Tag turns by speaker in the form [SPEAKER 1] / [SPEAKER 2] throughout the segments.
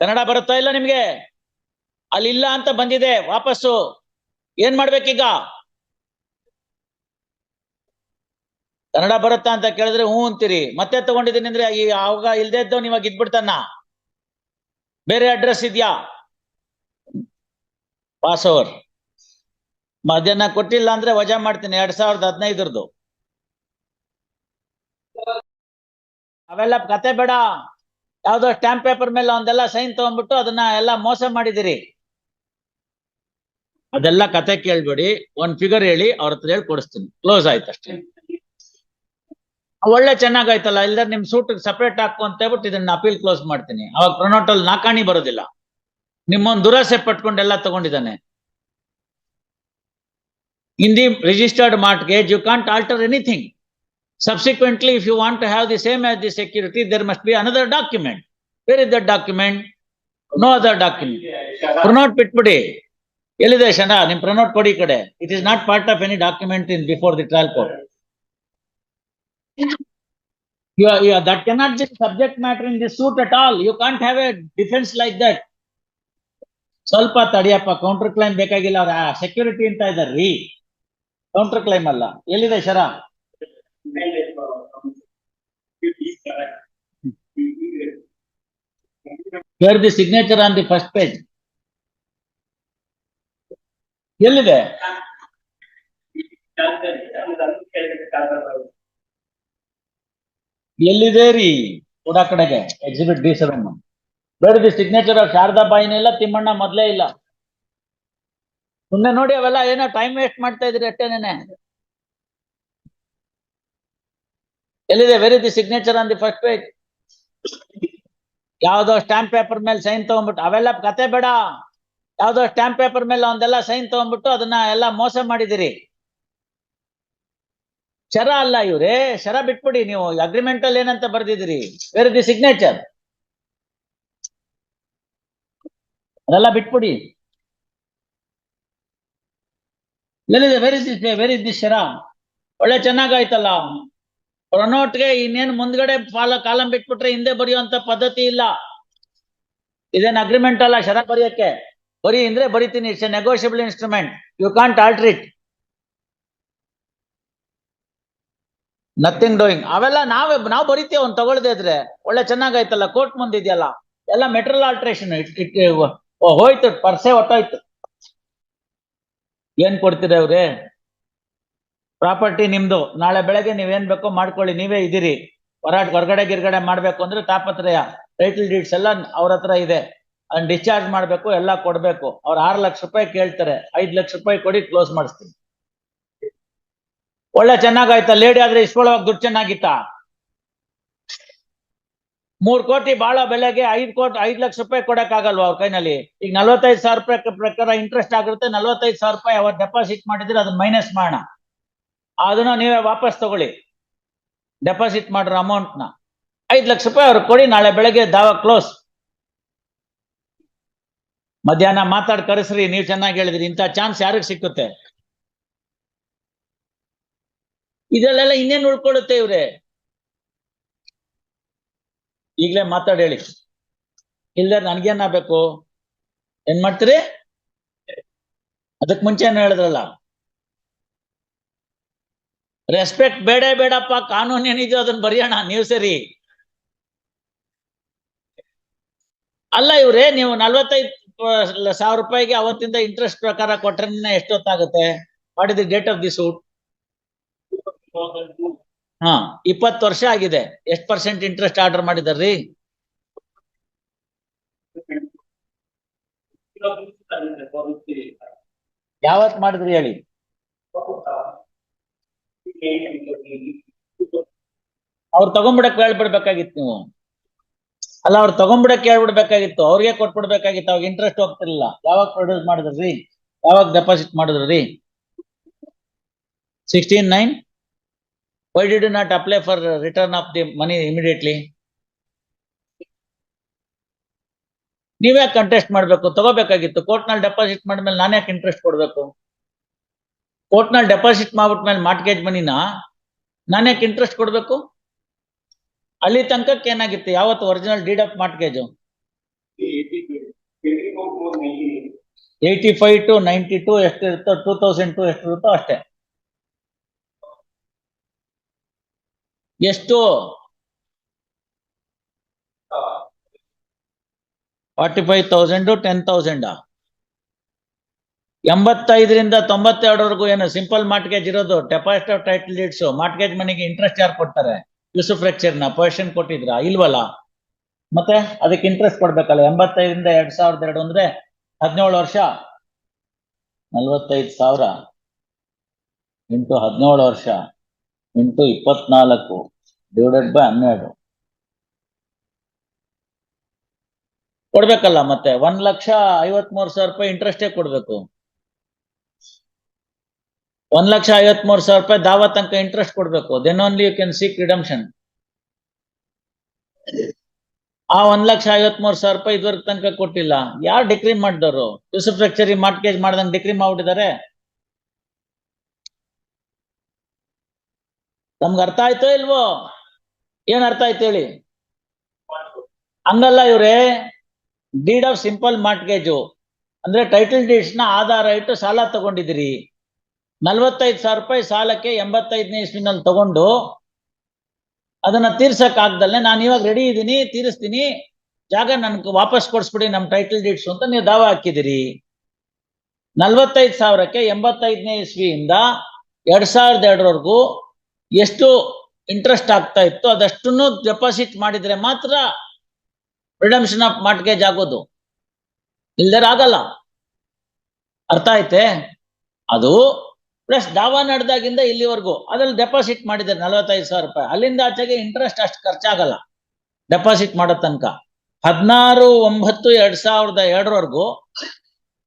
[SPEAKER 1] ಕನ್ನಡ ಬರುತ್ತಾ ಇಲ್ಲ ನಿಮ್ಗೆ? ಅಲ್ಲಿ ಇಲ್ಲ ಅಂತ ಬಂದಿದೆ, ವಾಪಸ್ಸು. ಏನ್ ಮಾಡ್ಬೇಕೀಗ? ಕನ್ನಡ ಬರುತ್ತಾ ಅಂತ ಕೇಳಿದ್ರೆ ಹ್ಞೂ ಅಂತೀರಿ. ಮತ್ತೆ ತಗೊಂಡಿದ್ದೀನಿ ಅಂದ್ರೆ ಈ ಆವಾಗ ಇಲ್ದೇ ಇದ್ದವ್ ಇವಾಗ ಇದ್ಬಿಡ್ತಾನ? ಬೇರೆ ಅಡ್ರೆಸ್ ಇದ್ಯಾ? ಪಾಸ್ ಓವರ್ ಮಧ್ಯಾಹ್ನ ಕೊಟ್ಟಿಲ್ಲ ಅಂದ್ರೆ ವಜಾ ಮಾಡ್ತೀನಿ, ಎರಡ್ ಸಾವಿರದ ಹದಿನೈದರದು ಅವೆಲ್ಲ ಕತೆ ಬೇಡ. ಯಾವ್ದೋ ಸ್ಟಾಂಪ್ ಪೇಪರ್ ಮೇಲೆ ಒಂದೆಲ್ಲ ಸೈನ್ ತಗೊಂಡ್ಬಿಟ್ಟು ಅದನ್ನ ಎಲ್ಲ ಮೋಸ ಮಾಡಿದಿರಿ ಅದೆಲ್ಲ ಕತೆ ಕೇಳ್ಬೇಡಿ ಒಂದ್ ಫಿಗರ್ ಹೇಳಿ ಅವ್ರ ಹತ್ರ ಹೇಳಿ ಕೊಡಿಸ್ತೀನಿ. ಕ್ಲೋಸ್ ಆಯ್ತು ಅಷ್ಟೇ. ಒಳ್ಳೆ ಚೆನ್ನಾಗಾಯ್ತಲ್ಲ ಇಲ್ದ ನಿಮ್ ಸೂಟ್ ಸಪರೇಟ್ ಹಾಕು ಅಂತ ಹೇಳ್ಬಿಟ್ಟು ಇದನ್ನ ಅಪೀಲ್ ಕ್ಲೋಸ್ ಮಾಡ್ತೀನಿ. ಅವಾಗ ಪ್ರೊನೋಟಲ್ ನಾಕಾಣಿ ಬರೋದಿಲ್ಲ. ನಿಮ್ಮೊಂದು ದುರಾಸೆ ಪಟ್ಕೊಂಡು ಎಲ್ಲ ತಗೊಂಡಿದ್ದಾನೆ. In the registered mortgage, you can't alter anything. Subsequently, if you want to have the same as the security, there must be another document. Where is that document? No other document. Pranot Pitpudi. ಎಲ್ಲಿದೆ ಶನ ನಿಮ್ pronote ಈ ಕಡೆ it is not part of any document in before the trial court that cannot be subject matter in this suit at all. You can't have a defense like that. ಸ್ವಲ್ಪ ತಡಿಯಪ್ಪ counter claim ಬೇಕಾಗಿಲ್ಲ ಅವ್ರ security ಅಂತ ಇದಾರ್ರಿ counter claim ಅಲ್ಲ ಎಲ್ಲಿದೆ ಶರ here the signature on the first page ಎಲ್ಲಿದೆ? ಎಲ್ಲಿದೆ ರೀ? ಕೂಡ ಕಡೆಗೆ ಎಕ್ಸಿಬಿಟ್ ಡಿ ಸೆವೆನ್ ಬೇಡ ದಿ ಸಿಗ್ನೇಚರ್ ಆಫ್ ಶಾರದಾ ಬಾಯಿನ ಇಲ್ಲ, ತಿಮ್ಮಣ್ಣ ಮೊದ್ಲೇ ಇಲ್ಲ. ಸುಮ್ನೆ ನೋಡಿ ಅವೆಲ್ಲ, ಏನೋ ಟೈಮ್ ವೇಸ್ಟ್ ಮಾಡ್ತಾ ಇದ್ರಿ ಅಷ್ಟೇನೇನೆ? ಎಲ್ಲಿದೆ? Very the signature on the first page ಯಾವ್ದೋ ಸ್ಟಾಂಪ್ ಪೇಪರ್ ಮೇಲೆ ಸೈನ್ ತಗೊಂಡ್ಬಿಟ್ಟು, ಅವೆಲ್ಲ ಕತೆ ಬೇಡ. ಯಾವ್ದೋ ಸ್ಟಾಂಪ್ ಪೇಪರ್ ಮೇಲೆ ಒಂದೆಲ್ಲ ಸೈನ್ ತಗೊಂಡ್ಬಿಟ್ಟು ಅದನ್ನ ಎಲ್ಲ ಮೋಸ ಮಾಡಿದಿರಿ ಶರ ಅಲ್ಲ ಇವ್ರೆ. ಶರ ಬಿಟ್ಬಿಡಿ ನೀವು. ಅಗ್ರಿಮೆಂಟ್ ಅಲ್ಲಿ ಏನಂತ ಬರ್ದಿದಿರಿ ವೆರಿ ದಿ ಸಿಗ್ನೇಚರ್ ಅದೆಲ್ಲ ಬಿಟ್ಬಿಡಿ. ವೆರಿ ದಿ ವೆರಿ ದಿಸ್ ಶರ? ಒಳ್ಳೆ ಚೆನ್ನಾಗಾಯ್ತಲ್ಲ. ಪ್ರೊನೋಟ್ಗೆ ಇನ್ನೇನು ಮುಂದ್ಗಡೆ ಫಾಲೋ ಕಾಲಂ ಬಿಟ್ಬಿಟ್ರೆ ಹಿಂದೆ ಬರೆಯುವಂತ ಪದ್ಧತಿ ಇಲ್ಲ. ಇದೇನ್ ಅಗ್ರಿಮೆಂಟ್ ಅಲ್ಲ ಶರ ಬರೆಯಕ್ಕೆ? ಬರೀ ಅಂದ್ರೆ ಬರಿತೀನಿ it's a negotiable instrument you can't alter it nothing doing ಅವೆಲ್ಲ ನಾವೇ, ನಾವು ಬರಿತೀವಿ, ಅವ್ನು ತಗೊಳ್ದೆ ಇದ್ರೆ. ಒಳ್ಳೆ ಚೆನ್ನಾಗಾಯ್ತಲ್ಲ, ಕೋರ್ಟ್ ಮುಂದಿದೆಯಲ್ಲ. ಎಲ್ಲ ಮೆಟೀರಿಯಲ್ ಆಲ್ಟ್ರೇಷನ್ ಹೋಯ್ತು, ಪರ್ಸೆ ಹೊಟ್ಟೋಯ್ತು ಏನ್ ಕೊಡ್ತೀರ ಅವ್ರೆ? ಪ್ರಾಪರ್ಟಿ ನಿಮ್ದು. ನಾಳೆ ಬೆಳಗ್ಗೆ ನೀವೇನ್ ಬೇಕೋ ಮಾಡ್ಕೊಳ್ಳಿ. ನೀವೇ ಇದ್ದೀರಿ. ಹೊರಾಟ ಹೊರಗಡೆ ಗಿರ್ಗಡೆ ಮಾಡ್ಬೇಕು ಅಂದ್ರೆ ತಾಪತ್ರಯ ಟೈಟಲ್ ಡೀಡ್ಸ್ ಎಲ್ಲ ಅವ್ರ ಹತ್ರ ಇದೆ. ಅದನ್ನ ಡಿಸ್ಚಾರ್ಜ್ ಮಾಡ್ಬೇಕು, ಎಲ್ಲ ಕೊಡ್ಬೇಕು. ಅವ್ರು ಆರು ಲಕ್ಷ ರೂಪಾಯಿ ಕೇಳ್ತಾರೆ. ಐದ್ ಲಕ್ಷ ರೂಪಾಯಿ ಕೊಡಿ ಕ್ಲೋಸ್ ಮಾಡಿಸ್ತೀನಿ. ಒಳ್ಳೆ ಚೆನ್ನಾಗಾಯ್ತಾ? ಲೇಡಿ ಆದ್ರೆ ಇಸ್ಕೊಳ್ಳೋವಾಗ ದುಡ್ಡು ಚೆನ್ನಾಗಿತ್ತಾ? ಮೂರ್ ಕೋಟಿ ಬಾಳ ಬೆಲೆಗೆ ಐದ್ ಕೋಟಿ, ಐದ್ ಲಕ್ಷ ರೂಪಾಯಿ ಕೊಡಕ್ ಆಗಲ್ವಾ ಅವ್ರ ಕೈನಲ್ಲಿ? ಈಗ ನಲ್ವತ್ತೈದು ಸಾವಿರ ರೂಪಾಯಿ ಪ್ರಕಾರ ಇಂಟ್ರೆಸ್ಟ್ ಆಗಿರುತ್ತೆ ನಲ್ವತ್ತೈದು ಸಾವಿರ ರೂಪಾಯಿ ಅವತ್ತು ಡೆಪಾಸಿಟ್ ಮಾಡಿದ್ರೆ ಅದನ್ನ ಮೈನಸ್ ಮಾಡೋಣ. ಅದನ್ನ ನೀವೇ ವಾಪಸ್ ತಗೊಳ್ಳಿ. ಡೆಪಾಸಿಟ್ ಮಾಡಿರೋ ಅಮೌಂಟ್ನ ಐದ್ ಲಕ್ಷ ರೂಪಾಯಿ ಅವ್ರಿಗೆ ಕೊಡಿ, ನಾಳೆ ಬೆಳಗ್ಗೆ ದಾವ ಕ್ಲೋಸ್ ಮಧ್ಯಾಹ್ನ ಮಾತಾಡ್ ಕರೆಸ್ರಿ, ನೀವ್ ಚೆನ್ನಾಗಿ ಹೇಳಿದ್ರಿ, ಇಂಥ ಚಾನ್ಸ್ ಯಾರಿಗೆ ಸಿಕ್ಕುತ್ತೆ? ಇದರಲ್ಲೆಲ್ಲ ಇನ್ನೇನ್ ಉಳ್ಕೊಳ್ಳುತ್ತೆ ಇವ್ರೆ? ಈಗ್ಲೇ ಮಾತಾಡಿ ಹೇಳಿ. ಇಲ್ದ ನನ್ಗೇನ್ ಆಗ್ಬೇಕು? ಏನ್ ಮಾಡ್ತೀರಿ? ಅದಕ್ ಮುಂಚೆ ಏನು ಹೇಳಿದ್ರಲ್ಲ. ರೆಸ್ಪೆಕ್ಟ್ ಬೇಡ ಬೇಡಪ್ಪ, ಕಾನೂನು ಏನಿದೆಯೋ ಅದನ್ನ ಬರೆಯೋಣ, ನೀವು ಸರಿ. ಅಲ್ಲ ಇವ್ರೆ, ನೀವು ನಲ್ವತ್ತೈದು ಸಾವಿರ ರೂಪಾಯಿಗೆ ಅವತ್ತಿಂದ ಇಂಟ್ರೆಸ್ಟ್ ಪ್ರಕಾರ ಕೊಟ್ರೆ ಎಷ್ಟೊತ್ತಾಗುತ್ತೆ? What is the date of the suit ಹಾ, ಇಪ್ಪತ್ತು ವರ್ಷ ಆಗಿದೆ. ಎಷ್ಟು ಪರ್ಸೆಂಟ್ ಇಂಟ್ರೆಸ್ಟ್ ಆರ್ಡರ್ ಮಾಡಿದಾರ್ರಿ ಯಾವತ್ ಮಾಡಿದ್ರಿ ಹೇಳಿ? ಅವ್ರು ತಗೊಂಡ್ಬಿಡಕ್ ಹೇಳ್ಬಿಡ್ಬೇಕಾಗಿತ್ತು ನೀವು. ಅಲ್ಲ, ಅವ್ರು ತಗೊಂಡ್ಬಿಡಕ್ ಹೇಳ್ಬಿಡ್ಬೇಕಾಗಿತ್ತು. ಅವ್ರಿಗೆ ಕೊಟ್ಬಿಡ್ಬೇಕಾಗಿತ್ತು. ಅವಾಗ ಇಂಟ್ರೆಸ್ಟ್ ಹೋಗ್ತಿರ್ಲಿಲ್ಲ. ಯಾವಾಗ ಪ್ರೊಡ್ಯೂಸ್ ಮಾಡಿದ್ರಿ? ಯಾವಾಗ ಡೆಪಾಸಿಟ್ ಮಾಡಿದ್ರಿ? Sixteen nine why did not apply for return of the money immediately ನೀವ್ಯಾಕೆ ಕಂಟೆಸ್ಟ್ ಮಾಡ್ಬೇಕು? ತಗೋಬೇಕಾಗಿತ್ತು. ಕೋರ್ಟ್ನಲ್ಲಿ ಡೆಪಾಸಿಟ್ ಮಾಡಿದ್ಮೇಲೆ ನಾನು ಯಾಕೆ ಇಂಟ್ರೆಸ್ಟ್ ಕೊಡ್ಬೇಕು? ಕೋರ್ಟ್ನಲ್ಲಿ ಡೆಪಾಸಿಟ್ ಮಾಡ್ಬಿಟ್ಮೇಲೆ ಮಾರ್ಟ್ಗೇಜ್ ಮನಿನ ನಾನು ಯಾಕೆ ಇಂಟ್ರೆಸ್ಟ್ ಕೊಡಬೇಕು? ಅಲ್ಲಿ ತನಕಕ್ಕೆ ಏನಾಗಿತ್ತು? ಯಾವತ್ತು original deed of mortgage eighty five to ninety two ಎಷ್ಟಿರುತ್ತೋ two thousand two ಎಷ್ಟಿರುತ್ತೋ ಅಷ್ಟೇ. ಎಷ್ಟು? Forty five thousand ten thousand ಎಂಬತ್ತೈದರಿಂದ ತೊಂಬತ್ತೆರಡವರೆಗೂ ಏನು ಸಿಂಪಲ್ ಮಾರ್ಟ್ಗೇಜ್ ಇರೋದು deposit of title deeds mortgage ಮನೆಗೆ ಇಂಟ್ರೆಸ್ಟ್ ಯಾರು ಕೊಡ್ತಾರೆ? ಯೂಸುಫ್ನ ಪರ್ಷನ್ ಕೊಟ್ಟಿದ್ರಾ? ಇಲ್ವಲ್ಲ? ಮತ್ತೆ ಅದಕ್ಕೆ ಇಂಟ್ರೆಸ್ಟ್ ಕೊಡ್ಬೇಕಲ್ಲ, ಎಂಬತ್ತೈದರಿಂದ ಎರಡ್ ಸಾವಿರದ ಎರಡು ಅಂದ್ರೆ ಹದಿನೇಳು ವರ್ಷ? ನಲ್ವತ್ತೈದು ಸಾವಿರ ಇಂಟು ಹದಿನೇಳು ವರ್ಷ ಇಂಟು ಇಪ್ಪತ್ನಾಲ್ಕು ಡಿವೈಡೆಡ್ ಬೈ ಹನ್ನೆರಡು. ಕೊಡ್ಬೇಕಲ್ಲ ಮತ್ತೆ, ಒಂದ್ ಲಕ್ಷ ಐವತ್ಮೂರು ಸಾವಿರ ರೂಪಾಯಿ ಇಂಟ್ರೆಸ್ಟೇ ಕೊಡ್ಬೇಕು. ಒಂದ್ ಲಕ್ಷ ಐವತ್ಮೂರು ಸಾವಿರ ರೂಪಾಯಿ ದಾವ ತನಕ ಇಂಟ್ರೆಸ್ಟ್ ಕೊಡ್ಬೇಕು. Then only you can seek redemption ಆ ಒಂದ್ ಲಕ್ಷ ಐವತ್ಮೂರು ಸಾವಿರ ರೂಪಾಯಿ ಇದುವರೆಗೆ ತನಕ ಕೊಟ್ಟಿಲ್ಲ. ಯಾರು ಡಿಕ್ರಿ ಮಾಡಿದವರು? ಯೂಸು ಫ್ರಾಕ್ಚರಿ ಮಾರ್ಟ್ಗೇಜ್ ಮಾಡ್ದಂಗ್ ಡಿಕ್ರಿ ಮಾಡ್ಬಿಟ್ಟಿದ್ದಾರೆ. ನಮ್ಗೆ ಅರ್ಥ ಆಯ್ತೋ ಇಲ್ವೋ? ಏನ್ ಅರ್ಥ ಆಯ್ತು ಹೇಳಿ? ಹಂಗಲ್ಲ ಇವ್ರೆ. ಡೀಡ್ ಆಫ್ ಸಿಂಪಲ್ ಮಾರ್ಟ್ಗೇಜು ಅಂದ್ರೆ ಟೈಟಲ್ ಡೀಡ್ಸ್ನ ಆಧಾರ ಇಟ್ಟು ಸಾಲ ತಗೊಂಡಿದ್ದೀರಿ. ನಲ್ವತ್ತೈದು ಸಾವಿರ ರೂಪಾಯಿ ಸಾಲಕ್ಕೆ ಎಂಬತ್ತೈದನೇ ಇಸ್ವಿನಲ್ಲಿ ತಗೊಂಡು ಅದನ್ನ ತೀರ್ಸಕ್ ಆಗ್ದಲ್ಲೇ ನಾನು ಇವಾಗ ರೆಡಿ ಇದ್ದೀನಿ ತೀರಿಸ್ತೀನಿ. ಜಾಗ ನನ್ಗೆ ವಾಪಸ್ ಕೊಡ್ಸ್ಬಿಡಿ ನಮ್ಮ ಟೈಟಲ್ ಡೀಡ್ಸ್ ಅಂತ ನೀವು ದಾವ ಹಾಕಿದಿರಿ. ನಲ್ವತ್ತೈದು ಸಾವಿರಕ್ಕೆ ಎಂಬತ್ತೈದನೇ ಇಸ್ವಿಯಿಂದ ಎರಡ್ ಸಾವಿರದ ಎರಡರವರೆಗೂ ಎಷ್ಟು ಇಂಟ್ರೆಸ್ಟ್ ಆಗ್ತಾ ಇತ್ತು ಅದಷ್ಟನ್ನು ಡೆಪಾಸಿಟ್ ಮಾಡಿದ್ರೆ ಮಾತ್ರ ರಿಡಮ್ಷನ್ ಆಫ್ ಮಾರ್ಟ್ಗೇಜ್ ಆಗೋದು. ಇಲ್ದರೆ ಆಗಲ್ಲ. ಅರ್ಥ ಐತೆ ಅದು ಪ್ಲಸ್ ದಾವಾ ನಡೆದಾಗಿಂದ ಇಲ್ಲಿವರೆಗೂ ಅದ್ರಲ್ಲಿ ಡೆಪಾಸಿಟ್ ಮಾಡಿದ್ದಾರೆ ನಲವತ್ತೈದು ಸಾವಿರ ರೂಪಾಯಿ. ಅಲ್ಲಿಂದ ಆಚೆಗೆ ಇಂಟ್ರೆಸ್ಟ್ ಅಷ್ಟು ಖರ್ಚಾಗಲ್ಲ. ಡೆಪಾಸಿಟ್ ಮಾಡೋ ತನಕ. ಹದಿನಾರು, ಒಂಬತ್ತು, ಎರಡ್ ಸಾವಿರದ ಎರಡರವರೆಗೂ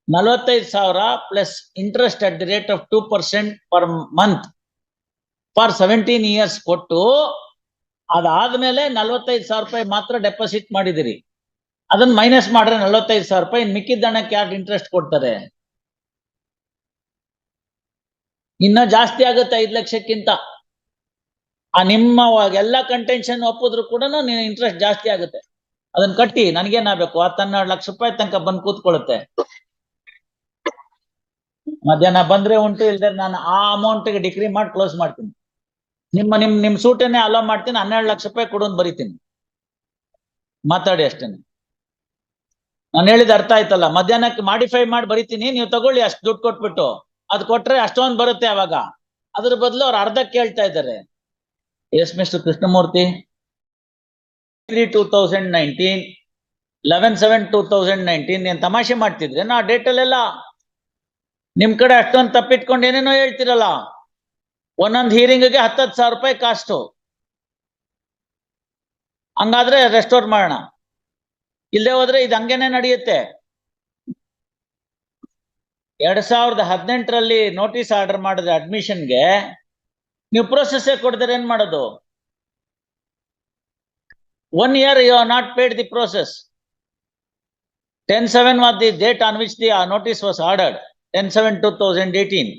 [SPEAKER 1] ನಲವತ್ತೈದು ಸಾವಿರ plus interest at the rate of two percent per month for seventeen years ಕೊಟ್ಟು ಅದಾದ್ಮೇಲೆ ನಲವತ್ತೈದು ಸಾವಿರ ರೂಪಾಯಿ ಮಾತ್ರ ಡೆಪಾಸಿಟ್ ಮಾಡಿದಿರಿ ಅದನ್ನ ಮೈನಸ್ ಮಾಡ್ರೆ ನಲವತ್ತೈದು ಸಾವಿರ ರೂಪಾಯಿ. ಇನ್ ಮಿಕ್ಕಿದ ಹಣಕ್ಕೆ ಯಾರು ಇಂಟ್ರೆಸ್ಟ್ ಕೊಡ್ತಾರೆ? ಇನ್ನ ಜಾಸ್ತಿ ಆಗುತ್ತೆ ಐದು ಲಕ್ಷಕ್ಕಿಂತ. ಆ ನಿಮ್ಮ ಎಲ್ಲ ಕಂಟೆನ್ಷನ್ ಒಪ್ಪಿದ್ರು ಕೂಡ ನೀನು ಇಂಟ್ರೆಸ್ಟ್ ಜಾಸ್ತಿ ಆಗುತ್ತೆ. ಅದನ್ನ ಕಟ್ಟಿ ನನ್ಗೇನಾಗಬೇಕು ಹನ್ನೆರಡು ಲಕ್ಷ ರೂಪಾಯಿ ತನಕ ಬಂದು ಕೂತ್ಕೊಳ್ಳುತ್ತೆ. ಮಧ್ಯಾಹ್ನ ಬಂದ್ರೆ ಉಂಟು ಇಲ್ದ್ರೆ ನಾನು ಆ ಅಮೌಂಟ್ಗೆ ಡಿಗ್ರಿ ಮಾಡಿ ಕ್ಲೋಸ್ ಮಾಡ್ತೀನಿ. ನಿಮ್ಮ, ನಿಮ್ ನಿಮ್ ಸೂಟನ್ನೇ ಅಲೋ ಮಾಡ್ತೀನಿ, ಹನ್ನೆರಡು ಲಕ್ಷ ರೂಪಾಯಿ ಕೊಡು ಅಂತ ಬರೀತೀನಿ. ಮಾತಾಡಿ ಅಷ್ಟೇನೆ. ನಾನು ಹೇಳಿದ ಅರ್ಥ ಆಯ್ತಲ್ಲ? ಮಧ್ಯಾಹ್ನಕ್ಕೆ ಮಾಡಿಫೈ ಮಾಡಿ ಬರೀತೀನಿ, ನೀವು ತಗೊಳ್ಳಿ ಅಷ್ಟು ದುಡ್ಡು ಕೊಟ್ಬಿಟ್ಟು. ಅದ್ ಕೊಟ್ರೆ ಅಷ್ಟೊಂದು ಬರುತ್ತೆ ಅವಾಗ. ಅದ್ರ ಬದಲು ಅವ್ರು ಅರ್ಧ ಕೇಳ್ತಾ ಇದ್ದಾರೆ yes mister Krishnamurthy three two thousand nineteen eleven seven two thousand nineteen ತಮಾಷೆ ಮಾಡ್ತಿದ್ರೆ ನಾ ಡೇಟಲ್ಲೆಲ್ಲ ನಿಮ್ ಕಡೆ ಅಷ್ಟೊಂದು ತಪ್ಪಿಟ್ಕೊಂಡು ಏನೇನೋ ಹೇಳ್ತಿರಲ್ಲ. ಒಂದೊಂದು ಹಿಯರಿಂಗ್ಗೆ ಹತ್ತತ್ತು ಸಾವಿರ ರೂಪಾಯಿ ಕಾಸ್ಟು ಹಂಗಾದ್ರೆ ರೆಸ್ಟೋರ್ ಮಾಡೋಣ. ಇಲ್ಲದೆ ಹೋದ್ರೆ ಇದು ಹಂಗೇನೆ ನಡೆಯುತ್ತೆ. ಎರಡ್ ಸಾವಿರದ ಹದಿನೆಂಟರಲ್ಲಿ ನೋಟಿಸ್ ಆರ್ಡರ್ ಮಾಡಿದ್ರೆ ಅಡ್ಮಿಷನ್ಗೆ ನೀವು ಪ್ರೋಸೆಸ್ ಕೊಡಿದ್ರೆ ಏನ್ ಮಾಡೋದು? One year you are not paid the process ten seven was the date on which the notice was ordered ten seven two thousand eighteen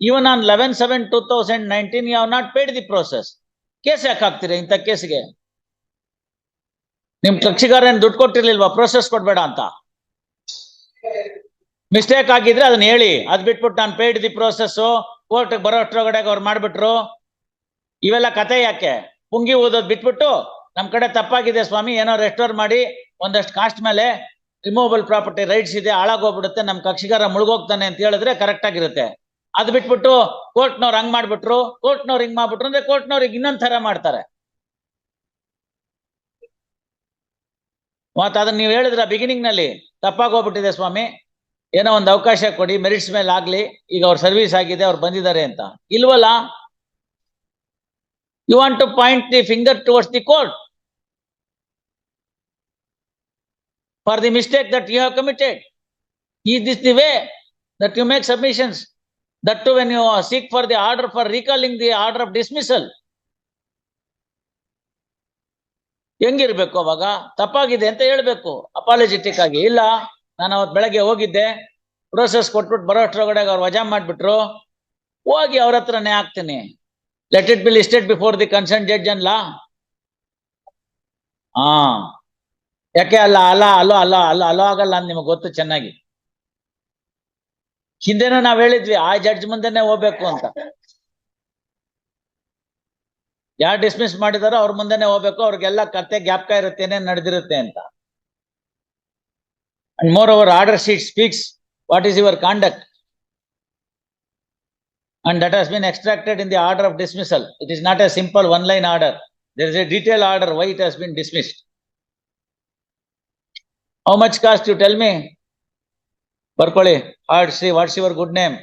[SPEAKER 1] even on eleven seven two thousand nineteen you are not paid the process case ಯಾಕೆ ಹಾಕ್ತೀರಾ ಇಂಥ ಕೇಸ್ಗೆ ನಿಮ್ ಕಕ್ಷಿಗಾರ ಏನು ದುಡ್ಡು ಕೊಟ್ಟಿರ್ಲಿಲ್ವಾ? Process ಕೊಡ್ಬೇಡ ಅಂತ. Mistake ಆಗಿದ್ರೆ ಅದನ್ನ ಹೇಳಿ. ಅದ್ ಬಿಟ್ಬಿಟ್ಟು ನಾನು ಪೇಡ್ ದಿ ಪ್ರೋಸೆಸ್ ಕೋರ್ಟ್ ಬರೋ ಅಷ್ಟರೊಳಗಡೆಗೆ ಅವ್ರು ಮಾಡ್ಬಿಟ್ರು. ಇವೆಲ್ಲ ಕತೆ ಯಾಕೆ? ಪುಂಗಿ ಓದೋದ್ ಬಿಟ್ಬಿಟ್ಟು ನಮ್ ಕಡೆ ತಪ್ಪಾಗಿದೆ ಸ್ವಾಮಿ, ಏನೋ ರೆಸ್ಟೋರ್ ಮಾಡಿ ಒಂದಷ್ಟು ಕಾಸ್ಟ್ ಮೇಲೆ ರಿಮೂವಬಲ್ ಪ್ರಾಪರ್ಟಿ ರೈಟ್ಸ್ ಇದೆ, ಹಾಳಾಗೋಗ್ಬಿಡುತ್ತೆ, ನಮ್ ಕಕ್ಷಿಗಾರ ಮುಳುಗೋಗ್ತಾನೆ ಅಂತ ಹೇಳಿದ್ರೆ ಕರೆಕ್ಟ್ ಆಗಿರುತ್ತೆ. ಅದ್ ಬಿಟ್ಬಿಟ್ಟು ಕೋರ್ಟ್ನವ್ರು ಹಂಗ್ ಮಾಡ್ಬಿಟ್ರು ಕೋರ್ಟ್ನವ್ರು ಹಿಂಗ್ ಮಾಡ್ಬಿಟ್ರು ಅಂದ್ರೆ ಕೋರ್ಟ್ನವ್ರಿಗೆ ಇನ್ನೊಂದ್ ತರ ಮಾಡ್ತಾರೆ. ಮತ್ತ ಅದನ್ನ ನೀವು ಹೇಳಿದ್ರ ಬಿಗಿನಿಂಗ್ನಲ್ಲಿ ತಪ್ಪಾಗೋಗ್ಬಿಟ್ಟಿದೆ ಸ್ವಾಮಿ. ಏನೋ ಒಂದು ಅವಕಾಶ ಕೊಡಿ ಮೆರಿಟ್ಸ್ ಮೇಲೆ ಆಗ್ಲಿ, ಈಗ ಅವ್ರ ಸರ್ವಿಸ್ ಆಗಿದೆ, ಅವ್ರು ಬಂದಿದ್ದಾರೆ ಅಂತ. ಇಲ್ವಲ್ಲ? You want to point the finger towards the court for the mistake that you have committed ಈ this the way that you make submissions that to when you seek for the order for recalling the order of dismissal ಹೆಂಗಿರ್ಬೇಕು ಅವಾಗ? ತಪ್ಪಾಗಿದೆ ಅಂತ ಹೇಳ್ಬೇಕು. ಅಪಾಲಜಿಟಿಕ್ ಆಗಿ. ಇಲ್ಲ. ನಾನು ಅವತ್ತು ಬೆಳಗ್ಗೆ ಹೋಗಿದ್ದೆ. ಪ್ರೋಸೆಸ್ ಕೊಟ್ಬಿಟ್ಟು ಬರೋ ಅಷ್ಟ್ರೊಳಗಡೆ ಅವ್ರು ವಜಾ ಮಾಡ್ಬಿಟ್ರು. ಹೋಗಿ ಅವ್ರ ಹತ್ರನೇ ಹಾಕ್ತೀನಿ. Let it be listed before the concern judge ಅನ್ಲಾ ಹಾ. ಯಾಕೆ ಅಲ್ಲ ಅಲ್ಲ, ಅಲ್ಲೋ, ಅಲ್ಲ ಅಲ್ಲ, ಅಲ್ಲೋ ಆಗಲ್ಲ ಅಂತ ನಿಮಗೆ ಗೊತ್ತು ಚೆನ್ನಾಗಿ. ಹಿಂದೆನೂ ನಾವ್ ಹೇಳಿದ್ವಿ, ಆ ಜಡ್ಜ್ ಮುಂದೆನೆ ಹೋಗ್ಬೇಕು ಅಂತ. ಯಾರು ಡಿಸ್ಮಿಸ್ ಮಾಡಿದಾರೋ ಅವ್ರ ಮುಂದೆನೆ ಹೋಗ್ಬೇಕು, ಅವ್ರಿಗೆಲ್ಲ ಕತೆ ಗ್ಯಾಪ್ಕ ಇರುತ್ತೆ, ಏನೇನು ನಡೆದಿರುತ್ತೆ ಅಂತ. And moreover, order sheet speaks what is your conduct. And that has been extracted in the order of dismissal. It is not a simple one line order. There is a detailed order why it has been dismissed. How much cost you tell me? Barkole, hard say, what's your good name?